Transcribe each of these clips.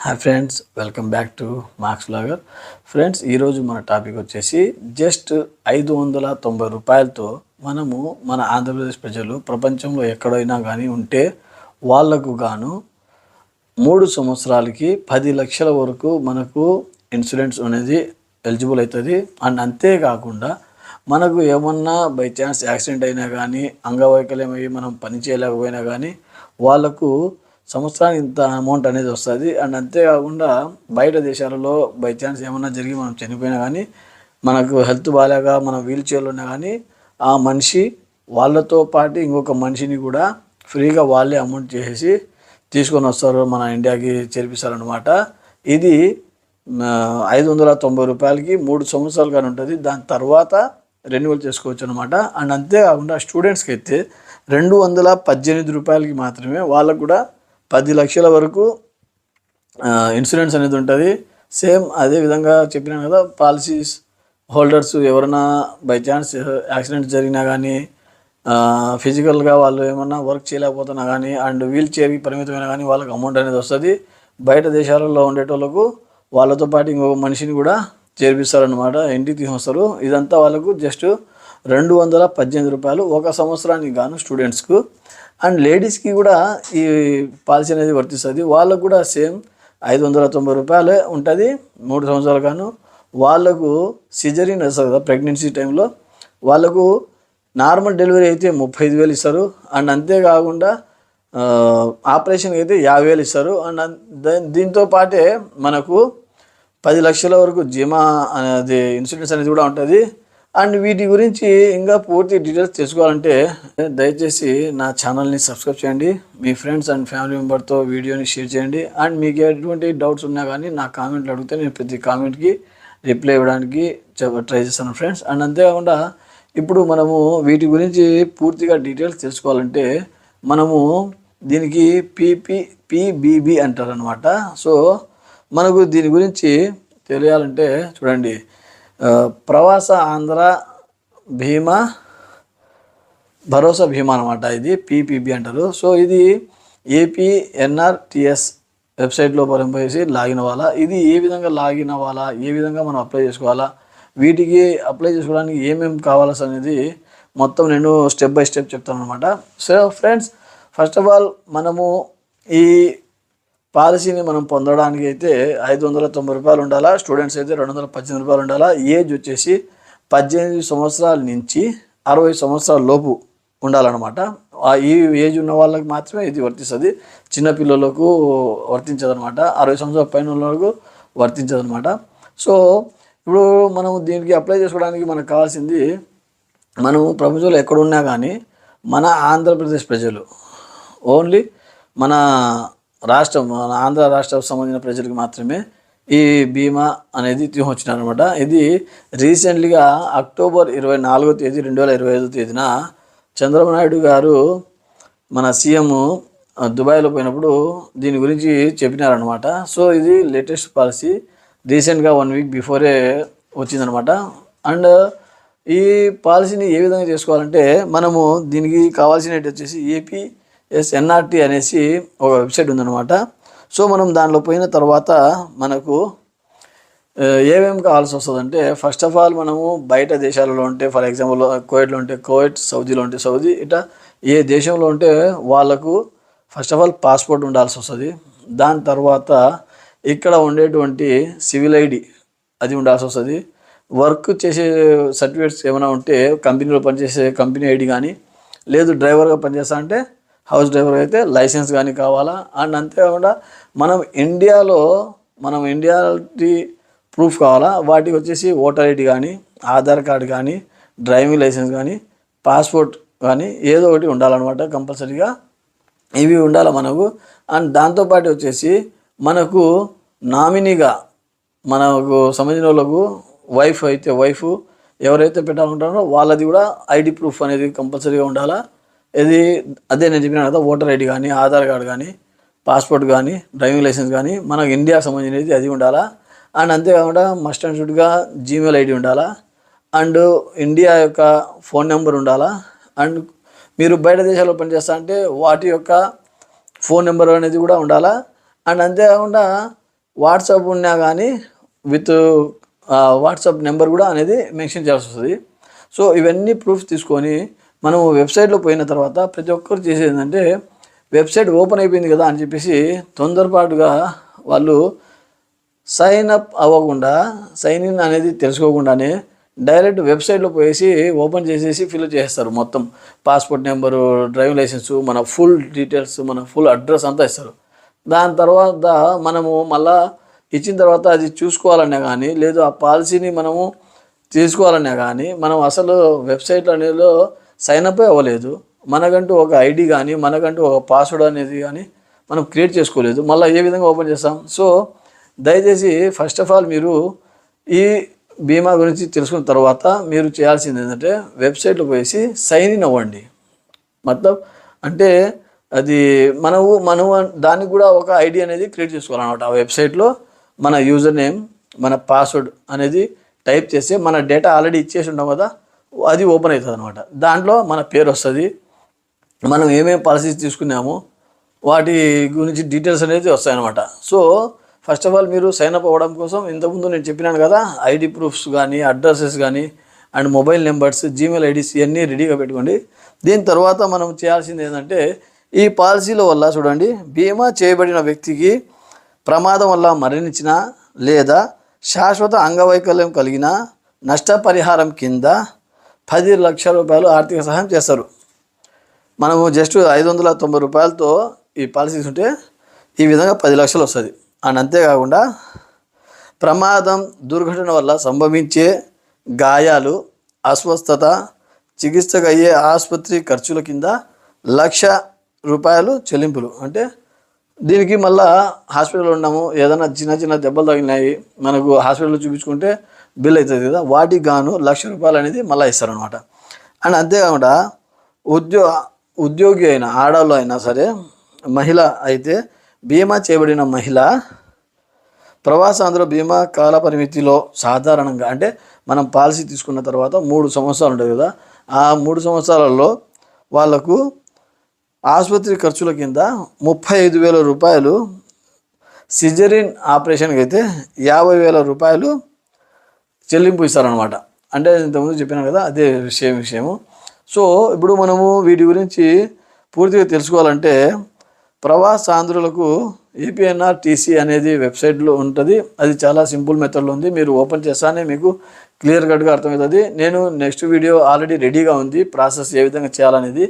Hi friends welcome back to marks blogger friends ఈరోజు మన topic వచ్చేసి జస్ట్ ఐదు వందల తొంభై రూపాయలతో మనము మన ఆంధ్రప్రదేశ్ ప్రజలు ప్రపంచంలో ఎక్కడైనా కానీ ఉంటే వాళ్ళకు గాను మూడు సంవత్సరాలకి పది లక్షల వరకు మనకు ఇన్సూరెన్స్ అనేది ఎలిజిబుల్ అవుతుంది. అండ్ అంతేకాకుండా మనకు ఏమన్నా బై ఛాన్స్ యాక్సిడెంట్ అయినా కానీ అంగవైకల్యం అయ్యి మనం పని చేయలేకపోయినా కానీ వాళ్ళకు సంవత్సరానికి ఇంత అమౌంట్ అనేది వస్తుంది. అండ్ అంతేకాకుండా బయట దేశాలలో బై ఛాన్స్ ఏమన్నా జరిగి మనం చనిపోయినా కానీ మనకు హెల్త్ బాగాలేక మనం వీల్ చైర్లో ఉన్నా కానీ ఆ మనిషి వాళ్ళతో పాటు ఇంకొక మనిషిని కూడా ఫ్రీగా వాళ్ళే అమౌంట్ చేసేసి తీసుకొని వస్తారు మన ఇండియాకి చేర్పిస్తారనమాట ఇది ఐదు వందల తొంభై రూపాయలకి మూడు సంవత్సరాలు కానీ ఉంటుంది. దాని తర్వాత రెన్యువల్ చేసుకోవచ్చు అనమాట అండ్ అంతేకాకుండా స్టూడెంట్స్కి అయితే రెండు వందల పద్దెనిమిది రూపాయలకి మాత్రమే వాళ్ళకు కూడా పది లక్షల వరకు ఇన్సూరెన్స్ అనేది ఉంటుంది. సేమ్ అదే విధంగా చెప్పినాను కదా పాలసీస్ హోల్డర్స్ ఎవరైనా బై ఛాన్స్ యాక్సిడెంట్ జరిగినా కానీ ఫిజికల్గా వాళ్ళు ఏమన్నా వర్క్ చేయలేకపోతున్నా కానీ అండ్ వీల్ చైర్కి పరిమితమైన కానీ వాళ్ళకి అమౌంట్ అనేది వస్తుంది. బయట దేశాలలో ఉండేటోళ్ళకు వాళ్ళతో పాటు ఇంకొక మనిషిని కూడా చేర్పిస్తారనమాట ఇంటికి తీసుకొస్తారు. ఇదంతా వాళ్ళకు జస్ట్ రెండు వందల పద్దెనిమిది రూపాయలు ఒక సంవత్సరానికి గాను స్టూడెంట్స్కు. అండ్ లేడీస్కి కూడా ఈ పాలసీ అనేది వర్తిస్తుంది. వాళ్ళకు కూడా సేమ్ ఐదు వందల తొంభై రూపాయలే ఉంటుంది మూడు సంవత్సరాలు కాను వాళ్ళకు సిజరీన్ వస్తుంది కదా ప్రెగ్నెన్సీ టైంలో. వాళ్ళకు నార్మల్ డెలివరీ అయితే ముప్పై ఐదు వేలు ఇస్తారు. అండ్ అంతేకాకుండా ఆపరేషన్కి అయితే యాభై వేలు ఇస్తారు. అండ్ దీంతో పాటే మనకు పది లక్షల వరకు జీమా అనేది ఇన్సూరెన్స్ అనేది కూడా ఉంటుంది. అండ్ వీటి గురించి ఇంకా పూర్తి డీటెయిల్స్ తెలుసుకోవాలంటే దయచేసి నా ఛానల్ని సబ్స్క్రైబ్ చేయండి మీ ఫ్రెండ్స్ అండ్ ఫ్యామిలీ మెంబర్తో వీడియోని షేర్ చేయండి అండ్ మీకు ఎటువంటి డౌట్స్ ఉన్నా కానీ నా కామెంట్లు అడిగితే నేను ప్రతి కామెంట్కి రిప్లై ఇవ్వడానికి ట్రై చేస్తాను ఫ్రెండ్స్. అండ్ అంతేకాకుండా ఇప్పుడు మనము వీటి గురించి పూర్తిగా డీటెయిల్స్ తెలుసుకోవాలంటే మనము దీనికి పీపీ పీబీబీ అంటారు అనమాట సో మనకు దీని గురించి తెలియాలంటే చూడండి ప్రవాస ఆంధ్ర భీమా భరోసా భీమా అనమాట ఇది పీపీబీ అంటారు. సో ఇది ఏపీఎన్ఆర్టిఎస్ వెబ్సైట్లో పరిపోయేసి లాగిన్ అవ్వాలా ఇది ఏ విధంగా లాగిన్ అవ్వాలా ఏ విధంగా మనం అప్లై చేసుకోవాలా వీటికి అప్లై చేసుకోవడానికి ఏమేమి కావాల్సి అనేది మొత్తం నేను స్టెప్ బై స్టెప్ చెప్తాను అనమాట so friends first of all మనము ఈ పాలసీని మనం పొందడానికి అయితే ఐదు వందల తొంభై రూపాయలు ఉండాలా స్టూడెంట్స్ అయితే రెండు వందల పద్దెనిమిది రూపాయలు ఉండాలా? ఏజ్ వచ్చేసి పద్దెనిమిది సంవత్సరాల నుంచి అరవై సంవత్సరాల లోపు ఉండాలన్నమాట. ఈ ఏజ్ ఉన్న వాళ్ళకి మాత్రమే ఇది వర్తిస్తుంది. చిన్నపిల్లలకు వర్తించదనమాట అరవై సంవత్సరాల పైన వాళ్ళకు వర్తించదనమాట సో ఇప్పుడు మనం దీనికి అప్లై చేసుకోవడానికి మనకు కావాల్సింది మనం ప్రపంచంలో ఎక్కడున్నా కానీ మన ఆంధ్రప్రదేశ్ ప్రజలు ఓన్లీ మన రాష్ట్రం మన ఆంధ్ర రాష్ట్రం సంబంధించిన ప్రజలకు మాత్రమే ఈ బీమా అనేది తీసుకొచ్చినారనమాట ఇది రీసెంట్లీగా అక్టోబర్ ఇరవై నాలుగో తేదీ రెండు వేల ఇరవై ఐదో తేదీన చంద్రబాబు నాయుడు గారు మన సీఎం దుబాయ్లో పోయినప్పుడు దీని గురించి చెప్పినారనమాట సో ఇది లేటెస్ట్ పాలసీ. రీసెంట్గా వన్ వీక్ బిఫోరే వచ్చిందనమాట అండ్ ఈ పాలసీని ఏ విధంగా చేసుకోవాలంటే మనము దీనికి కావాల్సినట్టు వచ్చేసి ఏపీ ఎస్ ఎన్ఆర్టీ అనేసి ఒక వెబ్సైట్ ఉందన్నమాట. సో మనం దానిలో పోయిన తర్వాత మనకు ఏమేమి కావాల్సి వస్తుందంటే ఫస్ట్ ఆఫ్ ఆల్ మనము బయట దేశాలలో ఉంటే ఫర్ ఎగ్జాంపుల్ కోవిడ్లో ఉంటే కోవిడ్ సౌదీలో ఉంటే సౌదీ ఇట్లా ఏ దేశంలో ఉంటే వాళ్ళకు ఫస్ట్ ఆఫ్ ఆల్ పాస్పోర్ట్ ఉండాల్సి వస్తుంది. దాని తర్వాత ఇక్కడ ఉండేటువంటి సివిల్ ఐడి అది ఉండాల్సి వస్తుంది. వర్క్ చేసే సర్టిఫికేట్స్ ఏమైనా ఉంటే కంపెనీలో పనిచేసే కంపెనీ ఐడి కానీ లేదు డ్రైవర్గా పనిచేస్తా అంటే హౌస్ డ్రైవర్ అయితే లైసెన్స్ కానీ కావాలా? అండ్ అంతేకాకుండా మనం ఇండియాలో మనం ఇండియాకి ప్రూఫ్ కావాలా? వాటికి వచ్చేసి ఓటర్ ఐడి కానీ ఆధార్ కార్డు కానీ డ్రైవింగ్ లైసెన్స్ కానీ పాస్పోర్ట్ కానీ ఏదో ఒకటి ఉండాలన్నమాట కంపల్సరీగా. ఇవి ఉండాలి మనకు? అండ్ దాంతోపాటు వచ్చేసి మనకు నామినీగా మనకు సంబంధించిన వాళ్ళకు వైఫ్ అయితే వైఫ్ ఎవరైతే పెట్టాలనుకుంటారో వాళ్ళది కూడా ఐడి ప్రూఫ్ అనేది కంపల్సరీగా ఉండాలా? ఇది అదే నేను చెప్పిన కదా ఓటర్ ఐడి కానీ ఆధార్ కార్డు కానీ పాస్పోర్ట్ కానీ డ్రైవింగ్ లైసెన్స్ కానీ మనకు ఇండియాకి సంబంధించినది అది ఉండాలా? అండ్ అంతేకాకుండా మస్ట్ అండ్ షుడ్గా జీమెయిల్ ఐడి ఉండాలా? అండ్ ఇండియా యొక్క ఫోన్ నెంబర్ ఉండాలా? అండ్ మీరు బయట దేశాల్లో పనిచేస్తా అంటే వాటి యొక్క ఫోన్ నెంబర్ అనేది కూడా ఉండాలా? అండ్ అంతేకాకుండా వాట్సాప్ ఉన్నా కానీ విత్ వాట్సాప్ నెంబర్ కూడా అనేది మెన్షన్ చేయాల్సి వస్తుంది. సో ఇవన్నీ ప్రూఫ్ తీసుకొని మనం వెబ్సైట్లో పోయిన తర్వాత ప్రతి ఒక్కరు చేసేది ఏంటంటే వెబ్సైట్ ఓపెన్ అయిపోయింది కదా అని చెప్పేసి తొందరపాటుగా వాళ్ళు సైన్ అప్ అవ్వకుండా సైన్ ఇన్ అనేది తెలుసుకోకుండానే డైరెక్ట్ వెబ్సైట్లో పోయేసి ఓపెన్ చేసేసి ఫిల్ చేస్తారు మొత్తం. పాస్పోర్ట్ నెంబరు డ్రైవింగ్ లైసెన్సు మన ఫుల్ డీటెయిల్స్ మన ఫుల్ అడ్రస్ అంతా ఇస్తారు. దాని తర్వాత మనము మళ్ళా ఇచ్చిన తర్వాత అది చూసుకోవాలన్నా కానీ లేదు ఆ పాలసీని మనము తీసుకోవాలన్నా కానీ మనం అసలు వెబ్సైట్ అనేలో సైన్ అప్ అవ్వలేదు. మనకంటూ ఒక ఐడి కానీ మనకంటూ ఒక పాస్వర్డ్ అనేది కానీ మనం క్రియేట్ చేసుకోలేదు. మళ్ళీ ఏ విధంగా ఓపెన్ చేస్తాం? సో దయచేసి ఫస్ట్ ఆఫ్ ఆల్ మీరు ఈ బీమా గురించి తెలుసుకున్న తర్వాత మీరు చేయాల్సింది ఏంటంటే వెబ్సైట్లో పోయేసి సైన్ ఇన్ అవ్వండి. మతలబ్ అంటే అది మనము మనం దానికి కూడా ఒక ఐడి అనేది క్రియేట్ చేసుకోవాలన్నమాట. ఆ వెబ్సైట్లో మన యూజర్ నేమ్ మన పాస్వర్డ్ అనేది టైప్ చేస్తే మన డేటా ఆల్రెడీ ఇచ్చేసి ఉంటాం కదా అది ఓపెన్ అవుతుంది అనమాట దాంట్లో మన పేరు వస్తుంది. మనం ఏమేమి పాలసీస్ తీసుకున్నామో వాటి గురించి డీటెయిల్స్ అనేది వస్తాయన్నమాట సో ఫస్ట్ ఆఫ్ ఆల్ మీరు సైన్ అప్ అవ్వడం కోసం ఇంతకుముందు నేను చెప్పినాను కదా ఐడి ప్రూఫ్స్ కానీ అడ్రసెస్ కానీ and mobile numbers Gmail IDs ఇవన్నీ రెడీగా పెట్టుకోండి. దీని తర్వాత మనం చేయాల్సింది ఏంటంటే ఈ పాలసీల వల్ల చూడండి బీమా చేయబడిన వ్యక్తికి ప్రమాదం వల్ల మరణించిన లేదా శాశ్వత అంగవైకల్యం కలిగిన నష్టపరిహారం కింద పది లక్షల రూపాయలు ఆర్థిక సహాయం చేస్తారు. మనము జస్ట్ ఐదు వందల తొంభై రూపాయలతో ఈ పాలసీస్ ఉంటే ఈ విధంగా పది లక్షలు వస్తుంది. అండ్ అంతేకాకుండా ప్రమాదం దుర్ఘటన వల్ల సంభవించే గాయాలు అస్వస్థత చికిత్సకు అయ్యే ఆసుపత్రి ఖర్చుల కింద లక్ష రూపాయలు చెల్లింపులు. అంటే దీనికి మళ్ళా హాస్పిటల్లో ఉన్నాము. ఏదైనా చిన్న చిన్న దెబ్బలు తగిలినాయి. మనకు హాస్పిటల్లో చూపించుకుంటే బిల్ అవుతుంది కదా వాటికి గాను లక్ష రూపాయలు అనేది మళ్ళీ ఇస్తారనమాట అండ్ అంతేకాకుండా ఉద్యో ఉద్యోగి అయిన ఆడవాళ్ళు అయినా సరే మహిళ అయితే బీమా చేయబడిన మహిళ ప్రవాసాంధ్ర బీమా కాల పరిమితిలో సాధారణంగా అంటే మనం పాలసీ తీసుకున్న తర్వాత మూడు సంవత్సరాలు ఉంటుంది కదా ఆ మూడు సంవత్సరాలలో వాళ్ళకు ఆసుపత్రి ఖర్చుల కింద ముప్పై ఐదు వేల రూపాయలు సిజరిన్ ఆపరేషన్కి అయితే యాభై వేల రూపాయలు చెల్లింపు ఇస్తారనమాట అంటే ఇంతకుముందు చెప్పినా కదా అదే విషయం విషయము. సో ఇప్పుడు మనము వీటి గురించి పూర్తిగా తెలుసుకోవాలంటే ప్రవాసాంధ్రులకు ఏపీఎన్ఆర్ టీసీ అనేది వెబ్సైట్లో ఉంటుంది. అది చాలా సింపుల్ మెథడ్లో ఉంది. మీరు ఓపెన్ చేస్తానే మీకు క్లియర్ కట్గా అర్థమవుతుంది. నేను నెక్స్ట్ వీడియో ఆల్రెడీ రెడీగా ఉంది. ప్రాసెస్ ఏ విధంగా చేయాలనేది.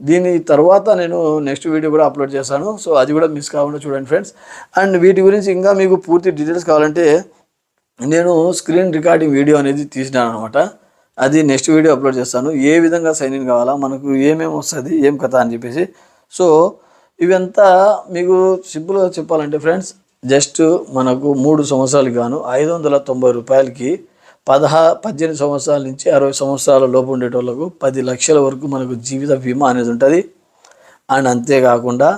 దీని తర్వాత నేను నెక్స్ట్ వీడియో కూడా అప్లోడ్ చేస్తాను. సో అది కూడా మిస్ కాకుండా చూడండి ఫ్రెండ్స్. అండ్ వీటి గురించి ఇంకా మీకు పూర్తి డీటెయిల్స్ కావాలంటే నేను స్క్రీన్ రికార్డింగ్ వీడియో అనేది తీసినాను అనమాట అది నెక్స్ట్ వీడియో అప్లోడ్ చేస్తాను. ఏ విధంగా సైన్ ఇన్ కావాలా మనకు ఏమేమి వస్తుంది ఏం కథ అని చెప్పేసి. సో ఇవంతా మీకు సింపుల్గా చెప్పాలంటే ఫ్రెండ్స్ జస్ట్ మనకు మూడు సంవత్సరాలకు గాను ఐదు వందల తొంభై రూపాయలకి పదహా పద్దెనిమిది సంవత్సరాల నుంచి అరవై సంవత్సరాల లోపు ఉండేటోళ్ళకు పది లక్షల వరకు మనకు జీవిత బీమా అనేది ఉంటుంది. అండ్ అంతేకాకుండా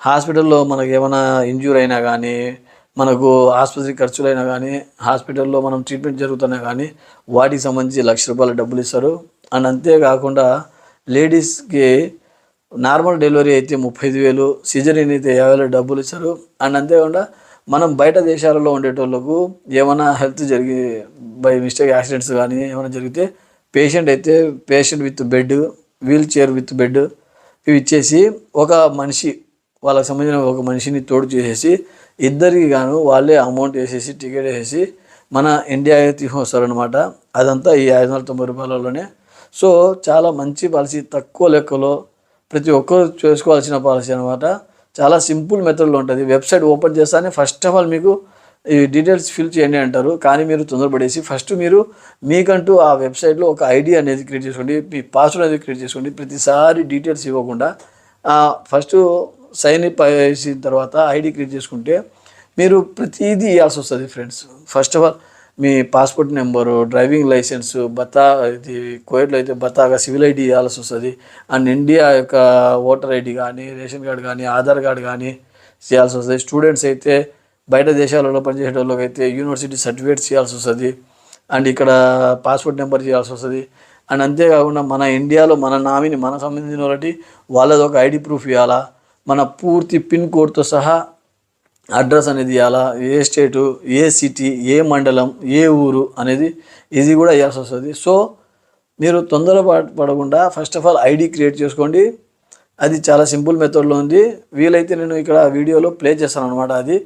హాస్పిటల్లో మనకు ఏమైనా ఇంజ్యూర్ అయినా కానీ మనకు ఆసుపత్రి ఖర్చులైనా కానీ హాస్పిటల్లో మనం ట్రీట్మెంట్ జరుగుతున్నా కానీ వాటికి సంబంధించి లక్ష రూపాయల డబ్బులు ఇస్తారు. అండ్ అంతేకాకుండా లేడీస్కి నార్మల్ డెలివరీ అయితే ముప్పై ఐదు వేలు సిజరీన్ అయితే యాభై వేలు డబ్బులు ఇస్తారు. అండ్ అంతేకాకుండా మనం బయట దేశాలలో ఉండేటోళ్ళకు ఏమైనా హెల్త్ జరిగి బై మిస్టేక్ యాక్సిడెంట్స్ కానీ ఏమైనా జరిగితే పేషెంట్ అయితే patient with bed wheelchair with bed ఇవి ఇచ్చేసి ఒక మనిషి వాళ్ళకి సంబంధించిన ఒక మనిషిని తోడు చేసేసి ఇద్దరికి గాను వాళ్ళే అమౌంట్ వేసేసి టికెట్ వేసేసి మన ఇండియా తీసుకొస్తారనమాట అదంతా ఈ ఐదు వందల తొంభై రూపాయలలోనే. సో చాలా మంచి పాలసీ తక్కువ లెక్కలో ప్రతి ఒక్కరు చేసుకోవాల్సిన పాలసీ అనమాట చాలా సింపుల్ మెథడ్లో ఉంటుంది. వెబ్సైట్ ఓపెన్ చేస్తానే ఫస్ట్ ఆఫ్ ఆల్ మీకు ఈ డీటెయిల్స్ ఫిల్ చేయండి అంటారు. కానీ మీరు తొందరపడేసి ఫస్ట్ మీరు మీకంటూ ఆ వెబ్సైట్లో ఒక ఐడి అనేది క్రియేట్ చేసుకోండి. మీ పాస్వర్డ్ అనేది క్రియేట్ చేసుకోండి. ప్రతిసారి డీటెయిల్స్ ఇవ్వకుండా ఫస్ట్ సైన్ అప్ చేసిన తర్వాత ఐడి క్రియేట్ చేసుకుంటే మీరు ప్రతిదీ ఇవ్వాల్సి వస్తుంది ఫ్రెండ్స్. ఫస్ట్ ఆఫ్ ఆల్ మీ పాస్పోర్ట్ నెంబరు డ్రైవింగ్ లైసెన్స్ బతా ఇది కోవిడ్లో అయితే బతాగా సివిల్ ఐడి ఇవ్వాల్సి వస్తుంది. అండ్ ఇండియా యొక్క ఓటర్ ఐడి కానీ రేషన్ కార్డు కానీ ఆధార్ కార్డు కానీ చేయాల్సి వస్తుంది. స్టూడెంట్స్ అయితే బయట దేశాలలో పనిచేసే వాళ్ళకి అయితే యూనివర్సిటీ సర్టిఫికేట్స్ చేయాల్సి వస్తుంది. అండ్ ఇక్కడ పాస్పోర్ట్ నెంబర్ చేయాల్సి వస్తుంది. అండ్ అంతేకాకుండా మన ఇండియాలో మన నామిని మన సంబంధించిన వాళ్ళకి వాళ్ళది ఒక ఐడి ప్రూఫ్ ఇవ్వాలా? మన పూర్తి పిన్ కోడ్తో సహా అడ్రస్ అనేది ఇవ్వాలా ఏ స్టేటు ఏ సిటీ ఏ మండలం ఏ ఊరు అనేది ఇది కూడా ఇవ్వాల్సి వస్తుంది. సో మీరు తొందర పడకుండా first of all ID create చేసుకోండి. అది చాలా సింపుల్ మెథడ్లో ఉంది. వీలైతే నేను ఇక్కడ వీడియోలో ప్లే చేస్తాను అనమాట అది.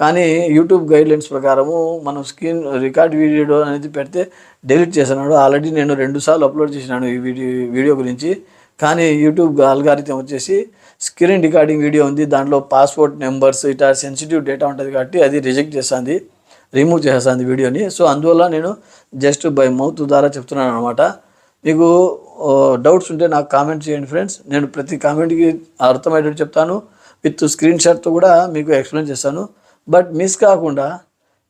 కానీ యూట్యూబ్ గైడ్లైన్స్ ప్రకారము మనం స్క్రీన్ రికార్డ్ వీడియో అనేది పెడితే డెలీట్ చేస్తున్నాడు. ఆల్రెడీ నేను రెండు సార్లు అప్లోడ్ చేసినాను ఈ వీడియో వీడియో గురించి. కానీ యూట్యూబ్ అల్గారిథం వచ్చేసి స్క్రీన్ రికార్డింగ్ వీడియో ఉంది. దాంట్లో పాస్పోర్ట్ నెంబర్స్ ఇట్లా సెన్సిటివ్ డేటా ఉంటుంది కాబట్టి అది రిజెక్ట్ చేస్తుంది రిమూవ్ చేస్తుంది వీడియోని సో అందువల్ల నేను జస్ట్ బై మౌత్ ద్వారా చెప్తున్నాను అనమాట మీకు డౌట్స్ ఉంటే నాకు కామెంట్ చేయండి ఫ్రెండ్స్ నేను ప్రతి కామెంట్కి అర్థమయ్యేటట్టు చెప్తాను. విత్ స్క్రీన్ షాట్తో కూడా మీకు ఎక్స్ప్లెయిన్ చేస్తాను. బట్ మిస్ కాకుండా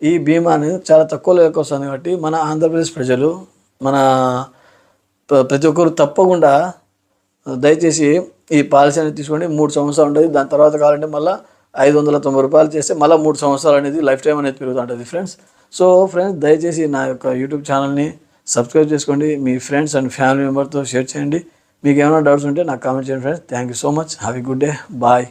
ఈ బీమాని చాలా తక్కువ లెక్క వస్తుంది కాబట్టి మన ఆంధ్రప్రదేశ్ ప్రజలు మన ప్ర- ప్రతి ఒక్కరు తప్పకుండా దయచేసి ఈ పాలసీ అనేది తీసుకోండి. మూడు సంవత్సరాలు ఉంటుంది దాని తర్వాత కావాలంటే మళ్ళీ ఐదు వందల తొంభై రూపాయలు చేస్తే మళ్ళీ మూడు సంవత్సరాలు అనేది లైఫ్ టైం అనేది పెరుగుతుంటుంది ఫ్రెండ్స్. సో ఫ్రెండ్స్ దయచేసి నా యొక్క యూట్యూబ్ ఛానల్ని సబ్స్క్రైబ్ చేసుకోండి. మీ ఫ్రెండ్స్ అండ్ ఫ్యామిలీ మెంబర్తో షేర్ చేయండి. మీకు ఏమైనా డౌట్స్ ఉంటే నాకు కామెంట్ చేయండి friends. Thank you so much. Have a good day. Bye.